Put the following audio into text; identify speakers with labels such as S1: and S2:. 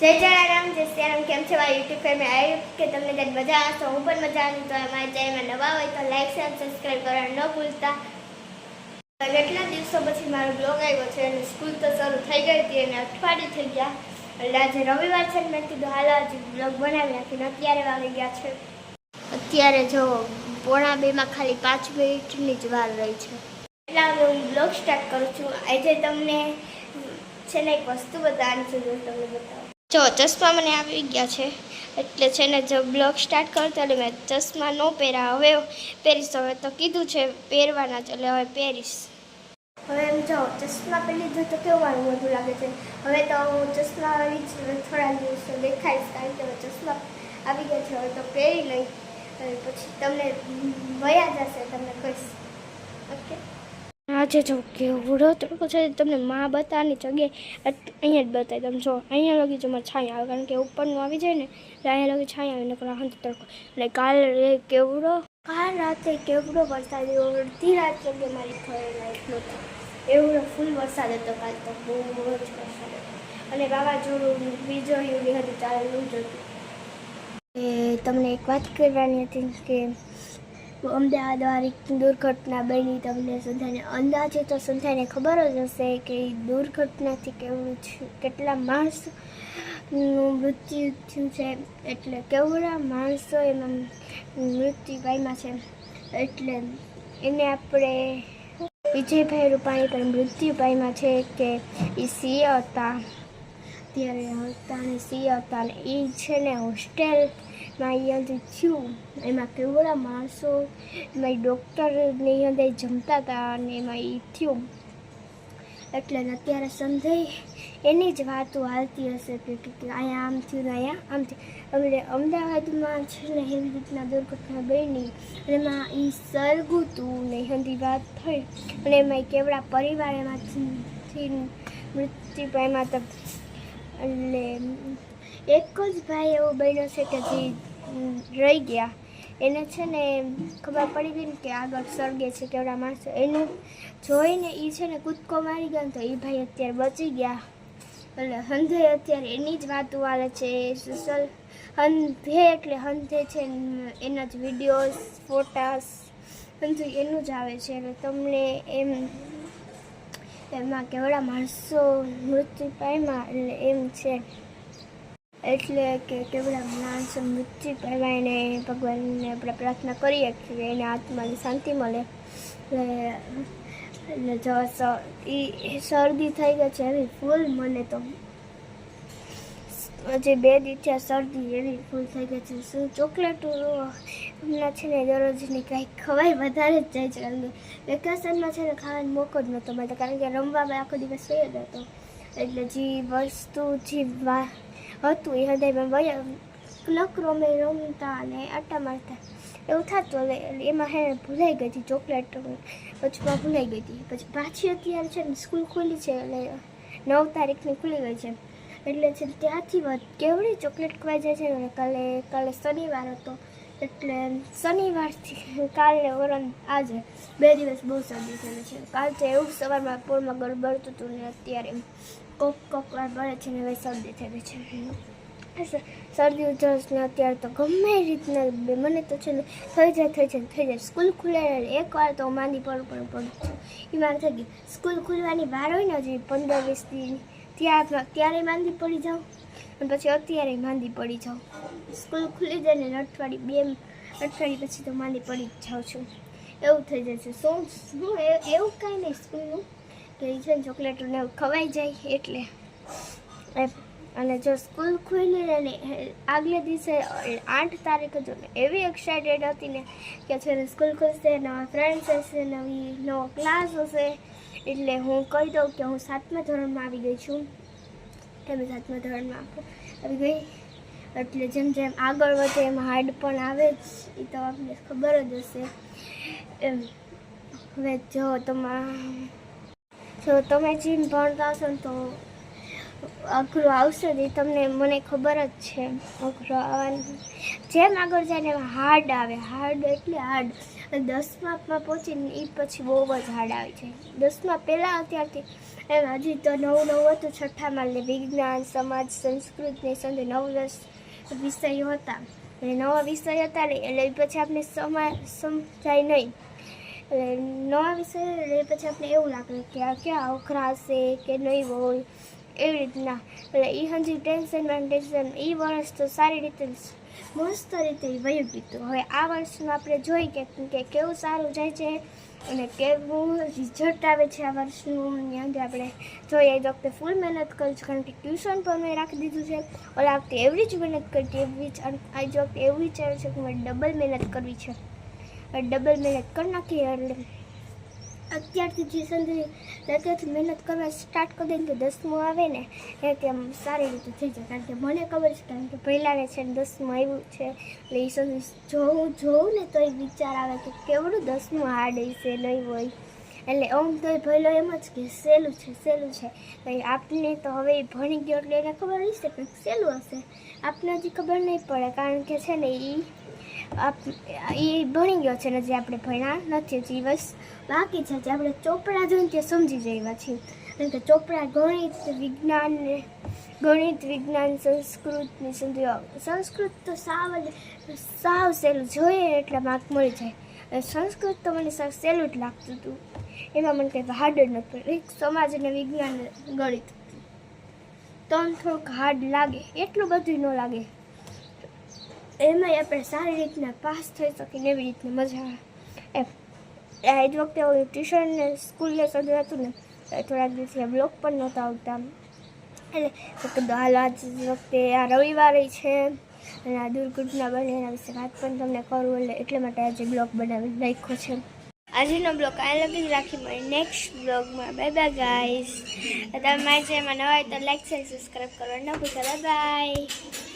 S1: જય જયરામ જય શ્રીરામ કેમ છે મારા યુટ્યુબ ફેમિલી? આવી કે તમને ત્યાં મજા આવશો હું પણ મજા આવી તો અમારા ચેનલમાં નવા હોય તો લાઈક, શેર સબસ્ક્રાઈબ કરવાનું ન ભૂલતા. કેટલા દિવસો પછી મારો બ્લોગ આવ્યો છે અને સ્કૂલ તો શરૂ થઈ ગઈ હતી અને અઠવાડિયું થઈ ગયા. એટલે આજે રવિવાર છે મેં કીધું હાલ આજે બ્લોગ બનાવી નાખીને અત્યારે વાગી ગયા છે. અત્યારે જો પોણા બેમાં ખાલી પાંચ મિનિટની જ વાર રહી છે. એટલે હવે હું બ્લોગ સ્ટાર્ટ કરું છું. આજે તમને છે ને એક વસ્તુ બતાવવાની છે તમને બતાવું. જો, ચશ્મા મને આવી ગયા છે. એટલે છે ને, જો બ્લોગ સ્ટાર્ટ કરતો એટલે મેં ચશ્મા ન પહેર્યા હવે પહેરીશ. હવે તો કીધું છે પહેરવાના જ એટલે હવે પહેરીશ. હવે એમ જો, ચશ્મા પહેરી લીધું તો કેવું મારું મોઢું લાગે છે? હવે તો હું ચશ્મા આવી જ થોડા દિવસો દેખાઈશ કારણ કે હવે ચશ્મા આવી ગયા છે. હવે તો પહેરી લઈ પછી તમને વયા જશે, તમને કહીશ. આજે જો કેવડો તડકો છે તમને માં બતાવવાની જગ્યાએ અહીંયા જ બતાવી તમે જો અહીંયા લગી જો મારે છાંય આવે કારણ કે ઉપરનું આવી જાય ને એટલે અહીંયા લગી છાંય આવે નકર હંત તડકો. અને કાલે કેવડો? કાલ રાતે કેવડો વરસાદ એવો અડધી રાત જગ્યા મારી ઘરે લાઈટ નહોતો. એવડો ફૂલ વરસાદ હતો કાલ તો. બહુ જ વરસાદ હતો. અને વાવાઝોડું બીજો બી હતી ચાલુ જ હતું. તમને એક વાત કરવાની હતી કે અમદાવાદ વાળી દુર્ઘટના બની તમને સંધાને અંદાજે તો સંધાને ખબર જ હશે કે એ દુર્ઘટનાથી કેવું કેટલા માણસનું મૃત્યુ થયું છે, એટલે કેવડા માણસો એમાં મૃત્યુ પામ્યા છે, એટલે એને આપણે વિજયભાઈ રૂપાણી પણ મૃત્યુ પામ્યા છે કે એ સિંહ હતા. ત્યારે હતા ને સી હતા ને એ છે ને હોસ્ટેલમાં અહીંયાથી થયું. એમાં કેવડા માણસો, એમાં ડૉક્ટરની અહીંયા જમતા હતા અને એમાં એ થયું. એટલે અત્યારે સંધઈ એની જ વાતો હાલતી હશે કે અહીંયા આમ થયું ને અહીંયા આમ થયું. એટલે અમદાવાદમાં છે ને એવી રીતના દુર્ઘટના બની અને એમાં એ હતું ને એની વાત થઈ. અને એમાં કેવડા પરિવાર એમાંથી મૃત્યુ પામ્યા હતા. એટલે એક જ ભાઈ એવો બન્યો છે કે જે રહી ગયા. એને છે ને ખબર પડી ગઈ ને કે આગળ સળગે છે કેવડા માણસો. એને જોઈને એ છે ને કૂદકો મારી ગયો તો એ ભાઈ અત્યારે બચી ગયા. એટલે હંધે અત્યારે એની જ વાતો આવે છે સોશિયલ. હંધે એટલે હંધે છે એના જ વિડીયોઝ, ફોટાસ, હંધુ એનું જ આવે છે. એટલે તમને એમ એમાં કેવડા માણસો મૃત્યુ પામ્યા એટલે એમ છે. એટલે કે કેવડા માણસો મૃત્યુ પામ્યા એને ભગવાનને આપણે પ્રાર્થના કરીએ કે એને આત્માને શાંતિ મળે. એટલે જો એ શરદી થઈ ગઈ છે એવી ફૂલ મને તો. હજી બે દિવસ શરદી એવી ફૂલ થઈ ગઈ છે. શું ચોકલેટો હમણાં છે ને દરરોજની કાંઈક ખવાય વધારે જ જાય છે કારણ કે વેકેશનમાં છે ને ખાવાનો મોકો જ નહોતો મળતો, કારણ કે રમવામાં આખો દિવસ વયો જ હતો એટલે જે વસ્તુ, જે હતું એ હૃદયમાં વયા નકરો અમે રમતા અને આટા મારતા, એવું થતું. એટલે એમાં હે ભૂલાઈ ગઈ હતી, ચોકલેટ પછી ભૂલાઈ ગઈ હતી. પછી પાછી અત્યારે છે ને સ્કૂલ ખુલી છે, એટલે નવ તારીખની ખુલી ગઈ છે. એટલે છે ત્યાંથી કેવડી ચોકલેટ ખવાઈ જાય છે ને, કાલે કાલે શનિવાર હતો. એટલે શનિવારથી કાલે વરણ આજે બે દિવસ બહુ શરદી થયેલી છે. કાલ તો એવું સવારમાં પૂરમાં ગડબડતું હતું ને અત્યારે કોક કોક વાર બળે છે ને હવે શરદી ગઈ છે. શરદી ઉધરસ ને અત્યારે તો ગમે રીતના મને તો છે ને થઈ જાય થઈ જાય થઈ જાય. સ્કૂલ ખુલે એકવાર એક વાર તો માંદી પડું પણ પડું એ મારે થઈ ગઈ સ્કૂલ ખુલવાની વાર હોય ને હજી પંદર વીસ દી ત્યાં ત્યારે માંદી પડી જાઉં. અને પછી અત્યારે માંદી પડી જાઉં. સ્કૂલ ખુલી જાય ને અઠવાડિયે બે અઠવાડિયે પછી તો માંદી પડી જાઉં છું. એવું થઈ જાય છે. શું શું એવું કાંઈ નહીં સ્કૂલનું. કે છે ને ચોકલેટોને એવું ખવાઈ જાય એટલે. અને જો સ્કૂલ ખુલી ને આગલે દિવસે આઠ તારીખે જો એવી એક્સાઇટેડ હતી ને કે છે સ્કૂલ ખુલશે, નવા ફ્રેન્ડ્સ હશે, નવી નવો ક્લાસ હશે. એટલે હું કહી દઉં કે હું સાતમા ધોરણમાં આવી ગઈ છું. તમે સાતમા ધોરણમાં આવી ગઈ. એટલે જેમ જેમ આગળ વધે એમ હાર્ડ પણ આવે જ. એ તો આપણને ખબર જ હશે. એમ. હવે જો તમારા જો તમે જીમ ભણતા હશો ને તો અઘરું આવશે એ તમને મને ખબર જ છે. અઘરું આવવાનું. જેમ આગળ જાય એમ હાર્ડ આવે. હાર્ડ એટલે હાર્ડ દસમામાં પહોંચીને એ પછી બહુ જ હાર્ડ આવે છે. દસમા પહેલાં અત્યારથી એમ હજી તો નવું નવું હતું છઠ્ઠામાં એટલે વિજ્ઞાન, સમાજ સંસ્કૃતને ને નવ દસ વિષયો હતા. એટલે નવા વિષય હતા એટલે પછી આપણે સમા, સમજાય નહીં. એટલે નવા વિષય એટલે પછી આપણે એવું લાગે કે આ ક્યાં અઘરા હશે કે નહીં હોય. એવી રીતના. એટલે એ હજી ટેન્શનમાં ટેન્શન એ વર્ષ તો સારી રીતે મસ્ત રીતે વયું ગયું હવે આ વર્ષનું આપણે જોઈ કે કેવું સારું જાય છે અને કેવું રિઝલ્ટ આવે છે આ વર્ષનું. ત્યાંથી આપણે જોઈએ એ વખતે ફૂલ મહેનત કરું છું. કારણ કે ટ્યુશન પણ મેં રાખી દીધું છે. ઓલા વખતે એવરી જ મહેનત કરતી, એવી જ, આ જ એવું વિચારે છે કે મારે ડબલ મહેનત કરવી છે. ડબલ મહેનત કરી નાખી એટલે અત્યારથી જે સંધી અત્યારથી મહેનત કરવા સ્ટાર્ટ કરી દઈએ તો દસમું આવે ને, એ તેમ સારી રીતે થઈ જાય. કારણ કે મને ખબર છે, કારણ કે પહેલાંને છે દસમું આવ્યું છે. એટલે એ સંધી જોઉં જોઉં ને તો એ વિચાર આવે કે કેવડું દસમું હાર્ડ હશે નહીં હોય. એટલે ઓમ તો એ ભયલો એમ જ કે સહેલું છે સહેલું છે. તો આપને તો હવે એ ભણી ગયો એટલે એને ખબર હશે કે સહેલું હશે. આપને હજી ખબર નહીં પડે, કારણ કે છે ને એ એ ભણી ગયો છે ને જે આપણે ભણ્યા નથી હજી બસ બાકી છે જે આપણે ચોપડા જોઈને તે સમજી જઈએ છીએ કારણ કે ચોપડા ગણિત, વિજ્ઞાન ગણિત, વિજ્ઞાન સંસ્કૃતની ને સંસ્કૃત તો સાવ સાવ સહેલું જોઈએ એટલા માર્ક મળી જાય. સંસ્કૃત તો મને સાવ સહેલું જ લાગતું હતું. એમાં મને કંઈ હાર્ડ જ એક સમાજ અને વિજ્ઞાન ગણિત તો થોડુંક હાર્ડ લાગે. એટલું બધું ન લાગે. એમાંય આપણે સારી રીતના પાસ થઈ શકીને એવી રીતની મજા આવે. એમ એ જ વખતે હું ટ્યુશન ને સ્કૂલને હતું ને થોડાક દિવસથી બ્લોક પણ નહોતા આવતા. એટલે કીધું હાલ આજ વખતે આ રવિવારે છે, અને આ દુર્ઘટના બને એના વિશે વાત પણ તમને કરું, એટલે એટલા માટે આજે બ્લોગ બનાવી રાખ્યો છે. આજનો બ્લોગ આ લગી રાખી મળી નેક્સ્ટ બ્લોગમાં બાય બાય ગાઈસ તમે મારી ચેનલમાં નવા હોય તો લાઈક શેર સબસ્ક્રાઈબ કરવા ન ભૂલતા. Bye bye